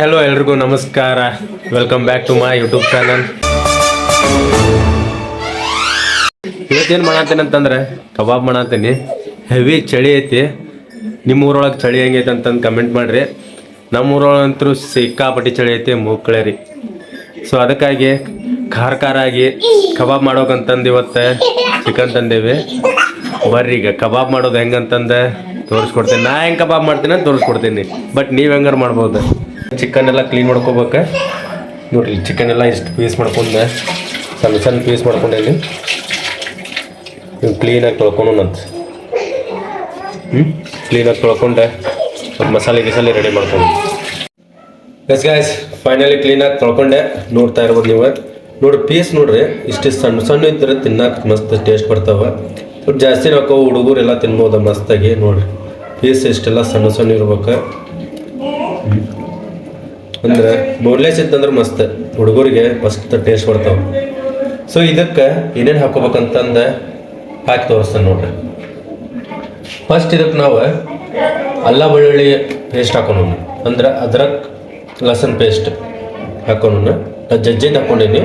Hello ಎಲ್ರಿಗೂ ನಮಸ್ಕಾರ. Welcome back to my YouTube channel ಇವತ್ತೇನು ಮಾಡತ್ತೇನೆ ಅಂತಂದ್ರೆ, ಕಬಾಬ್ ಮಾಡತ್ತೀನಿ. ಹೆವಿ ಚಳಿ ಐತಿ. ನಿಮ್ಮ ಊರೊಳಗೆ ಚಳಿ ಹೆಂಗೈತೆ ಅಂತಂದು ಕಮೆಂಟ್ ಮಾಡಿರಿ. ನಮ್ಮ ಊರೊಳಗಂತೂ ಸಿಕ್ಕಾಪಟ್ಟಿ ಚಳಿ ಐತಿ, ಮೂಕ್ಳೆ ರೀ. ಸೊ ಅದಕ್ಕಾಗಿ ಖಾರ ಖಾರ ಆಗಿ ಕಬಾಬ್ ಮಾಡೋಕಂತಂದು ಇವತ್ತು ಚಿಕನ್ ತಂದೇವಿ. ಬರ್ರಿ ಈಗ ಕಬಾಬ್ ಮಾಡೋದು ಹೆಂಗಂತಂದು ತೋರಿಸ್ಕೊಡ್ತೀನಿ. ನಾ ಹೆಂಗೆ ಕಬಾಬ್ ಮಾಡ್ತೀನಿ ಅಂತ ತೋರಿಸ್ಕೊಡ್ತೀನಿ. ಬಟ್ ನೀವು ಹೆಂಗಾರು ಮಾಡ್ಬೋದು. ಚಿಕನ್ ಎಲ್ಲ ಕ್ಲೀನ್ ಮಾಡ್ಕೋಬೇಕು. ನೋಡ್ರಿ ಚಿಕನ್ ಎಲ್ಲ ಇಷ್ಟು ಪೀಸ್ ಮಾಡ್ಕೊಂಡೆ. ಸಣ್ಣ ಸಣ್ಣ ಪೀಸ್ ಮಾಡ್ಕೊಂಡೆ ಇಲ್ಲಿ. ಕ್ಲೀನಾಗಿ ತೊಳ್ಕೊಂಡಂತ ಹ್ಞೂ ಕ್ಲೀನಾಗಿ ತೊಳ್ಕೊಂಡೆ. ಮಸಾಲೆ ಗಿಸಾಲೆ ರೆಡಿ ಮಾಡ್ಕೊಂಡು. ಎಸ್ ಗಾಯ್ಸ್ ಫೈನಲಿ ಕ್ಲೀನಾಗಿ ತೊಳ್ಕೊಂಡೆ. ನೋಡ್ತಾ ಇರ್ಬೋದು ನೀವು. ನೋಡಿ ಪೀಸ್ ನೋಡ್ರಿ, ಇಷ್ಟು ಸಣ್ಣ ಸಣ್ಣ ಇದ್ರೆ ತಿನ್ನಕ್ಕೆ ಮಸ್ತ್ ಟೇಸ್ಟ್ ಬರ್ತಾವೆ. ಸ್ವಲ್ಪ ಜಾಸ್ತಿ ಹಾಕೋ ಹುಡುಗರು ಎಲ್ಲ ತಿನ್ಬೋದು ಮಸ್ತಾಗಿ, ನೋಡಿರಿ. ಪೀಸ್ ಇಷ್ಟೆಲ್ಲ ಸಣ್ಣ ಸಣ್ಣ ಇರ್ಬೇಕು. ಅಂದ್ರೆ ಬೋನ್ಲೆಸ್ ಇತ್ತಂದ್ರೆ ಮಸ್ತ್. ಹುಡುಗರಿಗೆ ಮಸ್ತ್ ಟೇಸ್ಟ್ ಬರ್ತಾವ ಸೊ ಇದಕ್ಕೆ ಏನೇನು ಹಾಕೋಬೇಕಂತಂದ ಹಾಕಿ ತೋರಿಸ್ತಾನೆ ನೋಡ್ರಿ. ಫಸ್ಟ್ ಇದಕ್ಕೆ ನಾವು ಅಲ್ಲ ಬೆಳ್ಳುಳ್ಳಿ ಪೇಸ್ಟ್ ಹಾಕೋಣ ಅಂದ್ರೆ ಅದ್ರಕ್ ಲಸನ್ ಪೇಸ್ಟ್ ಹಾಕೋಣ ಜಜ್ಜಿಂದ ಹಾಕೊಂಡೀನಿ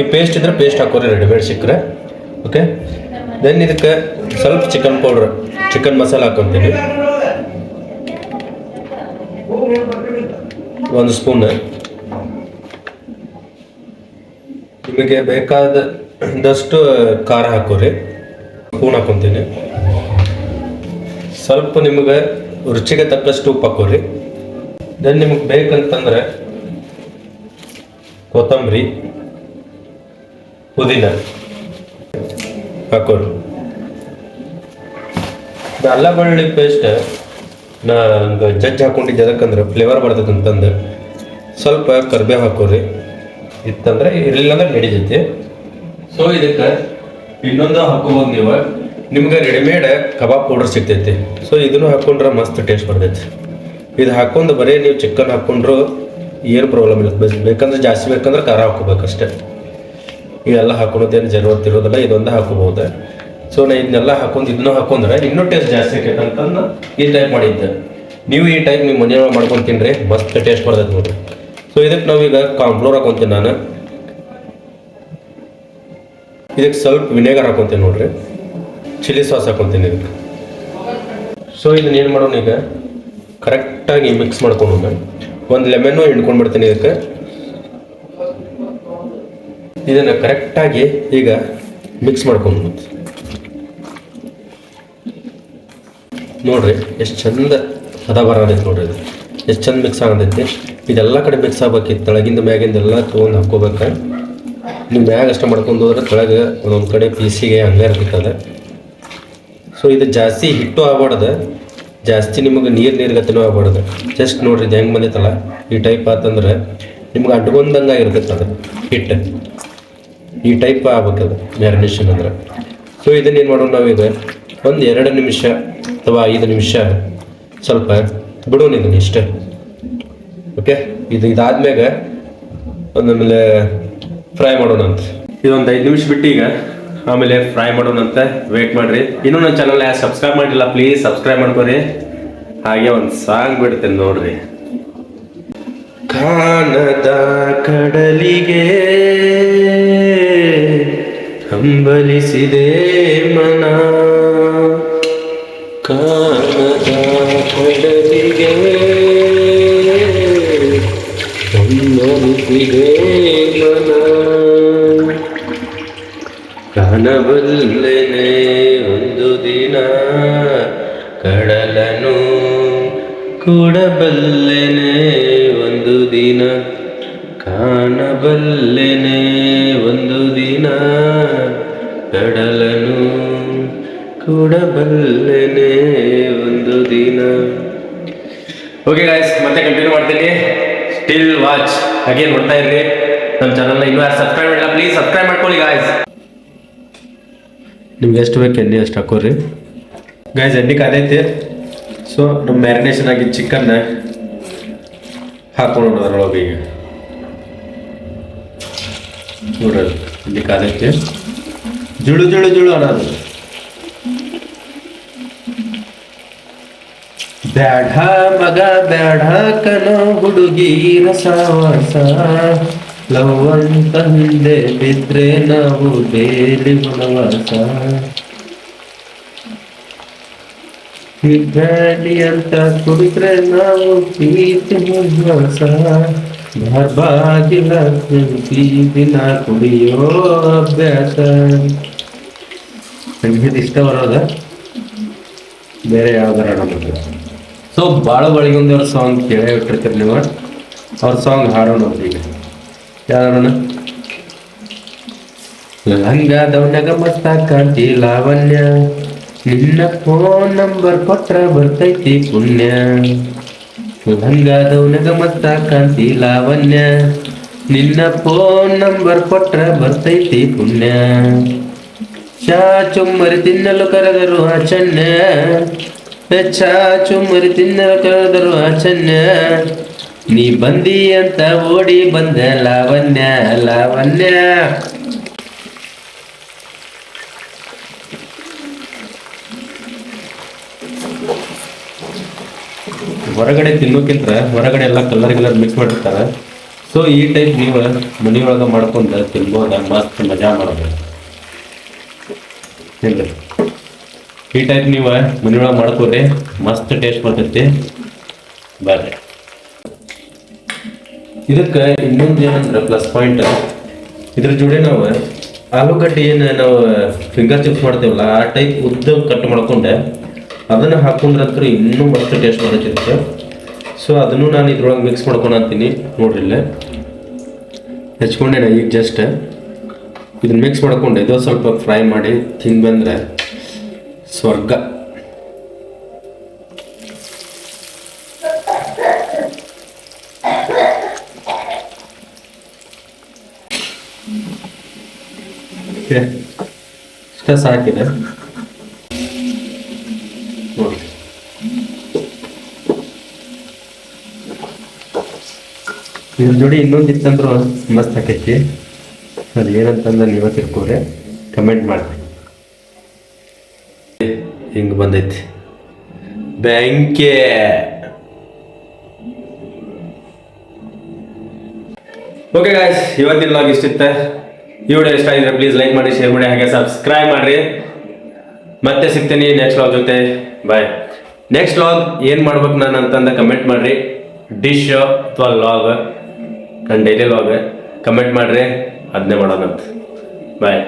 ಈ ಪೇಸ್ಟ್ ಇದ್ರೆ ಪೇಸ್ಟ್ ಹಾಕೋರಿ ರೆಡಿಮೇಡ್ ಸಿಕ್ಕರೆ. ಓಕೆ ದೆನ್ ಇದಕ್ಕೆ ಸ್ವಲ್ಪ ಚಿಕನ್ ಪೌಡ್ರ್ ಚಿಕನ್ ಮಸಾಲ ಹಾಕೊತೀನಿ. ಒಂದು ಸ್ಪೂನ್. ನಿಮಗೆ ಬೇಕಾದಷ್ಟು ಖಾರ ಹಾಕೋರಿ. ಸ್ಪೂನ್ ಹಾಕೊತೀನಿ. ಸ್ವಲ್ಪ ನಿಮಗೆ ರುಚಿಗೆ ತಕ್ಕಷ್ಟು ಉಪ್ಪು ಹಾಕೋರಿ. ದೆನ್ ನಿಮಗೆ ಬೇಕಂತಂದ್ರೆ ಕೊತ್ತಂಬರಿ, ಪುದೀನ ಹಾಕೋರಿ. ಅಲ್ಲ ಬೆಳ್ಳುಳ್ಳಿ ಪೇಸ್ಟ್ ನಾ ಹಂಗೆ ಜಜ್ಜಿ ಹಾಕೊಂಡಿದ್ದೆ ಅದಕ್ಕಂದ್ರೆ ಫ್ಲೇವರ್ ಬರ್ತೈತೆ ಅಂತಂದು ಸ್ವಲ್ಪ ಕರ್ಬೇವು ಹಾಕೋರಿ. ಇತ್ತಂದ್ರೆ ಇರಲಿಲ್ಲ ಅಂದ್ರೆ ನಡೀತೈತಿ. ಸೊ ಇದಕ್ಕೆ ಇನ್ನೊಂದು ಹಾಕೋಬೋದು ನೀವು ನಿಮ್ಗೆ ರೆಡಿಮೇಡ್ ಕಬಾಬ್ ಪೌಡರ್ ಸಿಗ್ತೈತಿ. ಸೊ ಇದನ್ನು ಹಾಕೊಂಡ್ರೆ ಮಸ್ತ್ ಟೇಸ್ಟ್ ಬರ್ತೈತಿ. ಇದು ಹಾಕೊಂಡು ಬರೀ ನೀವು ಚಿಕನ್ ಹಾಕೊಂಡ್ರು ಏನು ಪ್ರಾಬ್ಲಮ್ ಇಲ್ಲ. ಬೇಕಂದ್ರೆ ಜಾಸ್ತಿ ಬೇಕಂದ್ರೆ ಖಾರ ಹಾಕೋಬೇಕಷ್ಟೇ. ಇವೆಲ್ಲ ಹಾಕೊಳೋದೇನು ಜರುವತ್ ಇರೋದಿಲ್ಲ, ಇದೊಂದು ಹಾಕೋಬಹುದು. ಸೊ ನಾ ಇದನ್ನೆಲ್ಲ ಹಾಕೊಂಡು, ಇದನ್ನೂ ಹಾಕೊಂಡ್ರೆ ಇನ್ನೂ ಟೇಸ್ಟ್ ಜಾಸ್ತಿ ಆಕೈತೆ ಅಂತಂದು ಈ ಟೈಪ್ ಮಾಡಿದ್ದೆ. ನೀವು ಈ ಟೈಪ್ ನಿಮ್ಮ ಮನೆಯೊಳಗೆ ಮಾಡ್ಕೊಂಡು ತಿನ್ರಿ, ಮಸ್ತ್ ಟೇಸ್ಟ್ ಬರ್ತೈತೆ ನೋಡ್ರಿ. ಸೊ ಇದಕ್ಕೆ ನಾವೀಗ ಕಾಂಪ್ಲೋರ್ ಹಾಕೊಂತೀನಿ ನಾನು. ಇದಕ್ಕೆ ಸ್ವಲ್ಪ ವಿನೆಗರ್ ಹಾಕೊತೀನಿ ನೋಡ್ರಿ. ಚಿಲ್ಲಿ ಸಾಸ್ ಹಾಕೊತೀನಿ ಇದಕ್ಕೆ ಸೊ ಇದನ್ನ ಏನು ಮಾಡೋಣ ಈಗ? ಕರೆಕ್ಟಾಗಿ ಮಿಕ್ಸ್ ಮಾಡ್ಕೊಂಡು ಒಂದು ಲೆಮನ್ನು ಹಿಂಡ್ಕೊಂಡ್ಬಿಡ್ತೀನಿ ಇದಕ್ಕೆ. ಇದನ್ನು ಕರೆಕ್ಟಾಗಿ ಈಗ ಮಿಕ್ಸ್ ಮಾಡ್ಕೊಂಡು ನೋಡ್ರಿ, ಎಷ್ಟು ಚಂದ ಹದ ಬರೋದೈತೆ ನೋಡ್ರಿ ಇದು. ಎಷ್ಟು ಚಂದ ಮಿಕ್ಸ್ ಆಗತೈತಿ ಇದೆಲ್ಲ ಕಡೆ ಮಿಕ್ಸ್ ಆಗ್ಬೇಕಿತ್ತು. ತೆಳಗಿಂದ ಮ್ಯಾಗಿಂದ ಎಲ್ಲ ತೊಗೊಂಡು ಹಾಕೋಬೇಕು ನೀವು ಮ್ಯಾಗ ಅಷ್ಟು ಮಾಡ್ಕೊಂಡು ಹೋದ್ರೆ ಕೆಳಗೆ ಒಂದೊಂದು ಕಡೆ ಪೀಸಿಗೆ ಹಂಗೆ ಇರ್ತದೆ ಸೊ ಇದು ಜಾಸ್ತಿ ಹಿಟ್ಟು ಆಗ್ಬಾರ್ದು. ಜಾಸ್ತಿ ನಿಮಗೆ ನೀರು ನೀರ್ಗತಿನೂ ಆಗ್ಬಾರ್ದು. ಜಸ್ಟ್ ನೋಡ್ರಿ, ಇದು ಹೆಂಗೆ ಬಂದೈತಲ್ಲ. ಈ ಟೈಪ್ ಆತಂದ್ರೆ ನಿಮ್ಗೆ ಅಡ್ಗೊಂದಂಗೆ ಇರ್ತೈತೆ ಅದು ಹಿಟ್ಟು ಈ ಟೈಪ್ ಆಗ್ಬೇಕದು ಮ್ಯಾರಿನೇಷನ್ ಅಂದ್ರೆ. ಸೊ ಇದನ್ನ ಏನು ಮಾಡೋಣ ನಾವೀಗ? ಒಂದು ಎರಡು ನಿಮಿಷ ಅಥವಾ ಐದು ನಿಮಿಷ ಸ್ವಲ್ಪ ಬಿಡೋಣ ಇದನ್ನ ಇಷ್ಟೇ. ಓಕೆ ಇದು ಇದಾದ್ಮ್ಯಾಗ ಒಂದು ಆಮೇಲೆ ಫ್ರೈ ಮಾಡೋಣ ಅಂತ. ಇದೊಂದು ಐದು ನಿಮಿಷ ಬಿಟ್ಟು ಈಗ ಆಮೇಲೆ ಫ್ರೈ ಮಾಡೋಣ ಅಂತ ವೇಟ್ ಮಾಡ್ರಿ. ಇನ್ನೂ ನನ್ನ ಚಾನಲ್ ಯಾರು ಸಬ್ಸ್ಕ್ರೈಬ್ ಮಾಡಿಲ್ಲ ಪ್ಲೀಸ್ ಸಬ್ಸ್ಕ್ರೈಬ್ ಮಾಡ್ಕೊರಿ. ಹಾಗೆ ಒಂದು ಸಾಂಗ್ ಬಿಡ್ತೇನೆ ನೋಡ್ರಿ. ಕಾಣದ ಕಡಲಿಗೆ ಹಂಬಲಿಸಿದೆ ಮನ. ಹಂಬಲಿಸಿದೆ ಮನ ಕಾಣಬಲ್ಲೆನೆ ಒಂದು ದಿನ ಕಡಲನು ಕೂಡಬಲ್ಲೆನೆ ಒಂದು ದಿನ ಕಾಣಬಲ್ಲೆನೆ ಒಂದು ದಿನ ಕಡಲನು ಕೂಡಬಲ್ಲೆನೆ ಒಂದು ದಿನ. ಓಕೆ ಗಾಯ್ಸ್ ಮತ್ತೆ ಕಂಟಿನ್ಯೂ ಮಾಡ್ತೀನಿ. ಸ್ಟಿಲ್ ವಾಚ್ ಅಗೇನ್ ನೋಡ್ತಾ ಇರ್ರಿ. ನಮ್ಮ ಚಾನಲ್ನ ಇನ್ನೂ ಯಾರು ಸಬ್ಸ್ಕ್ರೈಬ್ ಮಾಡಿಲ್ಲ ಪ್ಲೀಸ್ ಸಬ್ಸ್ಕ್ರೈಬ್ ಮಾಡ್ಕೊಳ್ಳಿ ಗಾಯ್ಸ್ ನಿಮ್ಗೆ ಎಷ್ಟು ಬೇಕು ಎಣ್ಣೆ ಅಷ್ಟು ಹಾಕೋರಿ ಗಾಯ್ಸ್ ಎಣ್ಣೆ ಕಾದೈತಿ ಸೊ ನಮ್ಮ ಮ್ಯಾರಿನೇಷನ್ ಆಗಿದ್ದ ಚಿಕನ್ನ ಹಾಕೊಂಡು ಅದರೊಳಗೆ ಈಗ. ನೋಡ್ರಿ ಎಣ್ಣೆ ಕಾದೈತಿ ಜುಳು ಜುಳು ಜುಳು ಅನ್ನೋದು ಬ್ಯಾಡ ಮಗ ಬ್ಯಾಡ ಕನೋ ಹುಡುಗಿ, ರಸವಾಸ. ಲವ್ ಹಿಂದೆ ಬಿದ್ರೆ ನಾವು ಬೇರೆ ಗುಣವಾಸ ಅಂತ ಕುಡಿದ್ರೆ ನಾವು ಪ್ರೀತಿ ವಿಶ್ವಾಸ. ಬಾಗಿಲ ಪ್ರೀತಿನ ಕುಡಿಯೋ ಅಭ್ಯಾಸ. ಸಂಗೀತ ಇಷ್ಟ ಬರೋದ? ಬೇರೆ ಯಾವ್ದಾರ ಸೊ ಭಾಳ ಬಳಿಗೊಂದವ್ರ ಸಾಂಗ್ ಕೇಳೇ ಇಟ್ಟಿರ್ತೀರಿ ನೀವು ಅವ್ರ ಸಾಂಗ್ ಹಾಡೋಣ ಈಗ. ಯಾರೋಣ ಲಂಗ ದೌಡ್ಯಾಗ ಮಸ್ತ ಕಾಂತಿ ಲಾವಣ್ಯ. ನಿನ್ನ ಫೋನ್ ನಂಬರ್ ಕೊಟ್ರ ಬರ್ತೈತಿ ಪುಣ್ಯ. ಲಂಗ ದೌನಗ ಮಸ್ತ ಕಾಂತಿ ಲಾವಣ್ಯ. ನಿನ್ನ ಫೋನ್ ನಂಬರ್ ಕೊಟ್ರ ಬರ್ತೈತಿ ಪುಣ್ಯ. ಚಾ ಚುಮ್ಮರಿ ತಿನ್ನಲು ಕರೆದರು ಆಚನ್ಯ ಚಾ ಚುಮ್ಮರಿ ತಿನ್ನಲು ಕರೆದರು ಆಚನ್ಯ ನೀ ಬಂದಿ ಅಂತ ಓಡಿ ಬಂದೆ ಲಾವಣ್ಯ ಲಾವಣ್ಯ. ಹೊರಗಡೆ ತಿನ್ನೋಕ್ಕಿಂತ ಹೊರಗಡೆ ಎಲ್ಲ ಕಲರ್ ಗಿಲ್ಲರ್ ಮಿಕ್ಸ್ ಮಾಡಿರ್ತಾರೆ. ಸೊ ಈ ಟೈಪ್ ನೀವು ಮನೆಯೊಳಗೆ ಮಾಡ್ಕೊಂಡು ತಿನ್ಬೋದ, ಮಸ್ತ್ ಮಜಾ ಮಾಡ್ಬೋದು ಈ ಟೈಪ್ ನೀವು, ಮನೆಯೊಳಗೆ ಮಾಡ್ಕೋರಿ ಮಸ್ತ್ ಟೇಸ್ಟ್ ಬರ್ತೈತಿ. ಬರ್ರಿ. ಇದಕ್ಕೆ ಇನ್ನೊಂದು ಏನಂದ್ರೆ ಪ್ಲಸ್ ಪಾಯಿಂಟ್ ಇದ್ರ ಜೋಡಿ ನಾವು ಆಲೂಗಡ್ಡೆ ಏನು ನಾವು ಫಿಂಗರ್ ಚಿಪ್ಸ್ ಮಾಡ್ತೇವಲ್ಲ, ಆ ಟೈಪ್ ಉದ್ದ ಕಟ್ ಮಾಡ್ಕೊಂಡೆ. ಅದನ್ನು ಹಾಕೊಂಡ್ರಂತ್ರ ಇನ್ನೂ ಮಸ್ತ್ ಟೇಸ್ಟ್ ಬರ್ತೈತೆ. ಸೊ ಅದನ್ನು ನಾನು ಇದ್ರೊಳಗೆ ಮಿಕ್ಸ್ ಮಾಡ್ಕೊಳತ್ತೀನಿ ನೋಡ್ರಿ ಇಲ್ಲೇ. ಹೆಚ್ಕೊಂಡೆ ಈಗ ಜಸ್ಟ್ ಇದನ್ನ ಮಿಕ್ಸ್ ಮಾಡ್ಕೊಂಡೆ. ಇದು ಸ್ವಲ್ಪ ಫ್ರೈ ಮಾಡಿ ತಿಂದು ಬಂದ್ರೆ ಸ್ವರ್ಗ. ಇಷ್ಟ ಸಾಕಿದೆ. ನೋಡಿ. ಇದ್ರ ಜೋಡಿ ಇನ್ನೊಂದು ಇತ್ತಂದ್ರು ಮಸ್ತ್ ಆಕೈತಿ. ಅದು ಏನಂತಂದ್ರೆ ನೀವೇ ತಿಳ್ಕೊರೆ ಕಮೆಂಟ್ ಮಾಡಿ ಹಿಂಗೆ ಬಂದೈತಿ. ಬೆಂಕಿ. ಓಕೆ ಗಾಯ್ಸ್ ಇವತ್ತಿನ ಲಾಗ್ ಇಷ್ಟಿತ್ತೆ ಈ ವಿಡಿಯೋ ಇಷ್ಟ ಆಗಿದ್ರೆ ಪ್ಲೀಸ್ ಲೈಕ್ ಮಾಡಿ ಶೇರ್ ಮಾಡಿ, ಹಾಗೆ ಸಬ್ಸ್ಕ್ರೈಬ್ ಮಾಡಿರಿ. ಮತ್ತೆ ಸಿಗ್ತೀನಿ ನೆಕ್ಸ್ಟ್ ಲಾಗ್ ಜೊತೆ. ಬಾಯ್ ನೆಕ್ಸ್ಟ್ ಲಾಗ್ ಏನು ಮಾಡ್ಬೇಕು ನಾನು ಅಂತಂದ ಕಮೆಂಟ್ ಮಾಡಿರಿ. ಡಿಶ್ ಅಥವಾ ಲಾಗ್ ನನ್ನ ಡೈಲಿ ಲಾಗ್ ಕಮೆಂಟ್ ಮಾಡ್ರಿ. ಅದನ್ನೇ ಮಾಡೋಣಂತ. ಬಾಯ್